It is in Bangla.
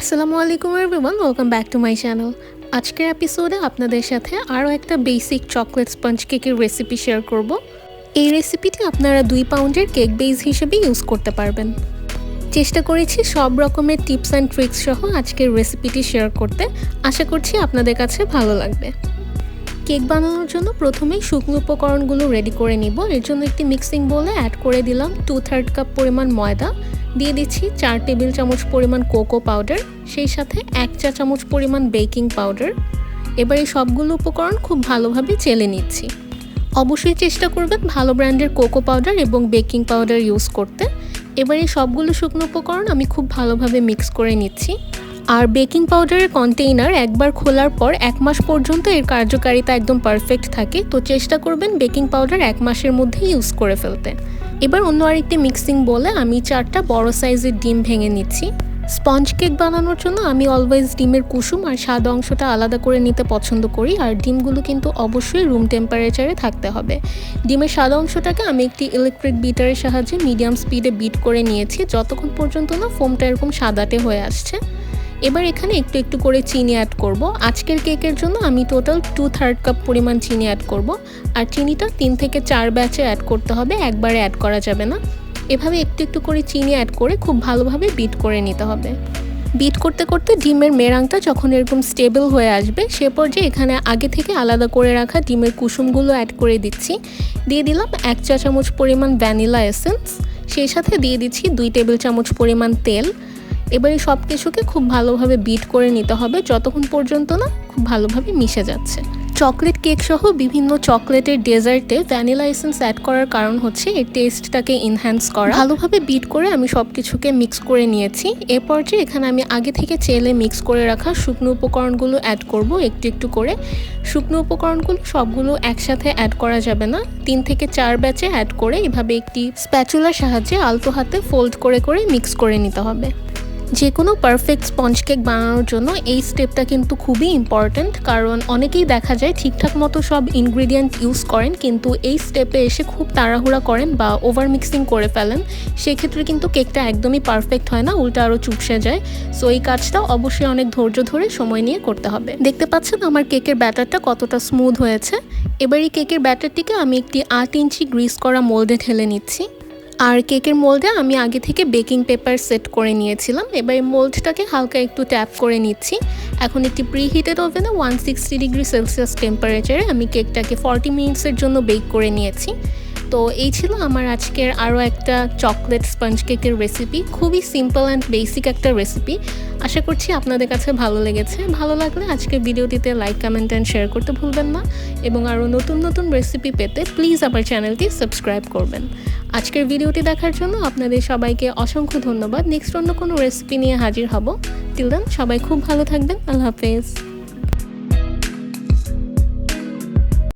আসসালামু আলাইকুম everyone welcome back to my channel আজকের এপিসোডে আপনাদের সাথে আরও একটা বেসিক চকলেট স্পঞ্জ কেকের রেসিপি শেয়ার করব। এই রেসিপিটি আপনারা দুই পাউন্ডের কেক বেস হিসেবে ইউজ করতে পারবেন। চেষ্টা করেছি সব রকমের টিপস অ্যান্ড ট্রিক্স সহ আজকের রেসিপিটি শেয়ার করতে। আশা করছি আপনাদের কাছে ভালো লাগবে। কেক বানানোর জন্য প্রথমেই শুকনো উপকরণগুলো রেডি করে নিব। এর জন্য একটি মিক্সিং বোলে অ্যাড করে দিলাম টু থার্ড কাপ পরিমাণ ময়দা। দিয়ে দিচ্ছি চার টেবিল চামচ পরিমাণ কোকো পাউডার সেই সাথে এক চা চামচ পরিমাণ বেকিং পাউডার এবার এই সবগুলো উপকরণ খুব ভালোভাবে চেলে নিচ্ছি। অবশ্যই চেষ্টা করবেন ভালো ব্র্যান্ডের কোকো পাউডার এবং বেকিং পাউডার ইউজ করতে। এবার এই সবগুলো শুকনো উপকরণ আমি খুব ভালোভাবে মিক্স করে নিচ্ছি। আর বেকিং পাউডারের কন্টেইনার একবার খোলার পর এক মাস পর্যন্ত এর কার্যকারিতা একদম পারফেক্ট থাকে। তো চেষ্টা করবেন বেকিং পাউডার এক মাসের মধ্যে ইউজ করে ফেলতে। এবার অন্য আরেকটি মিক্সিং বলে আমি চারটা বড় সাইজের ডিম ভেঙে নিচ্ছি। স্পঞ্জ কেক বানানোর জন্য আমি অলওয়েজ ডিমের কুসুম আর সাদা অংশটা আলাদা করে নিতে পছন্দ করি। আর ডিমগুলো কিন্তু অবশ্যই রুম টেম্পারেচারে থাকতে হবে। ডিমের সাদা অংশটাকে আমি একটি ইলেকট্রিক বিটারের সাহায্যে মিডিয়াম স্পিডে বিট করে নিয়েছি। যতক্ষণ পর্যন্ত না ফোমটা এরকম সাদাটে হয়ে আসছে। এবার এখানে একটু একটু করে চিনি অ্যাড করব। আজকের কেকের জন্য আমি টোটাল টু থার্ড কাপ পরিমাণ চিনি অ্যাড করব। আর চিনিটা তিন থেকে চার ব্যাচে অ্যাড করতে হবে, একবারে অ্যাড করা যাবে না। এভাবে একটু একটু করে চিনি অ্যাড করে খুব ভালোভাবে বিট করে নিতে হবে। বিট করতে করতে ডিমের মেরাংটা যখন এরকম স্টেবল হয়ে আসবে, সে পর্যায়ে এখানে আগে থেকে আলাদা করে রাখা ডিমের কুসুমগুলো অ্যাড করে দিচ্ছি। দিয়ে দিলাম এক চা চামচ পরিমাণ ভ্যানিলা এসেন্স সেই সাথে দিয়ে দিচ্ছি দুই টেবিল চামচ পরিমাণ তেল। এবার সব কিছুকে খুব ভালোভাবে বিট করে নিতে হবে, যতক্ষণ পর্যন্ত না খুব ভালোভাবে মিশে যাচ্ছে। চকলেট কেক সহ বিভিন্ন চকলেটের ডেজার্টে ভ্যানিলা এসেন্স অ্যাড করার কারণ হচ্ছে এর টেস্টটাকে ইনহ্যান্স করা। ভালোভাবে বিট করে আমি সব কিছুকে মিক্স করে নিয়েছি। এরপর যে এখানে আমি আগে থেকে চেলে মিক্স করে রাখা শুকনো উপকরণগুলো অ্যাড করব একটু একটু করে। শুকনো উপকরণগুলো সবগুলো একসাথে অ্যাড করা যাবে না। তিন থেকে চার ব্যাচে অ্যাড করে এভাবে একটি স্প্যাচুলার সাহায্যে আলতো হাতে ফোল্ড করে করে মিক্স করে নিতে হবে। যে কোনো পারফেক্ট স্পঞ্জ কেক বানানোর জন্য এই স্টেপটা কিন্তু খুবই ইম্পর্ট্যান্ট কারণ অনেকেই দেখা যায় ঠিকঠাক মতো সব ইনগ্রিডিয়েন্ট ইউজ করেন, কিন্তু এই স্টেপে এসে খুব তাড়াহুড়া করেন বা ওভার মিক্সিং করে ফেলেন। সেক্ষেত্রে কিন্তু কেকটা একদমই পারফেক্ট হয় না, উল্টা আরও চুপসে যায়। সো এই কাজটা অবশ্যই অনেক ধৈর্য ধরে সময় নিয়ে করতে হবে। দেখতে পাচ্ছেন আমার কেকের ব্যাটারটা কতটা স্মুথ হয়েছে। এবার এই কেকের ব্যাটারটিকে আমি একটি আট ইঞ্চি গ্রিস করা মোল্ডে ঢেলে নিচ্ছি। আর কেকের মোল্ডে আমি আগে থেকে বেকিং পেপার সেট করে নিয়েছিলাম। এবার এই মোল্ডটাকে হালকা একটু ট্যাপ করে নিচ্ছি। এখন একটি প্রি প্রিহিটেড ওভেনে ওয়ান সিক্সটি ডিগ্রি সেলসিয়াস টেম্পারেচারে আমি কেকটাকে ফর্টি মিনিটসের জন্য বেক করে নিয়েছি। তো এই ছিল আমার আজকের আরও একটা চকলেট স্পঞ্জ কেকের রেসিপি। খুবই সিম্পল অ্যান্ড বেসিক একটা রেসিপি। আশা করছি আপনাদের কাছে ভালো লেগেছে। ভালো লাগলে আজকের ভিডিওটিতে লাইক, কমেন্ট অ্যান্ড শেয়ার করতে ভুলবেন না। এবং আরও নতুন নতুন রেসিপি পেতে প্লিজ আমার চ্যানেলটি সাবস্ক্রাইব করবেন। আজকের ভিডিওটি দেখার জন্য আপনাদের সবাইকে অসংখ্য ধন্যবাদ। নেক্সট অন্য কোনো রেসিপি নিয়ে হাজির হব। টিল দেন সবাই খুব ভালো থাকবেন। আল্লাহ হাফেজ।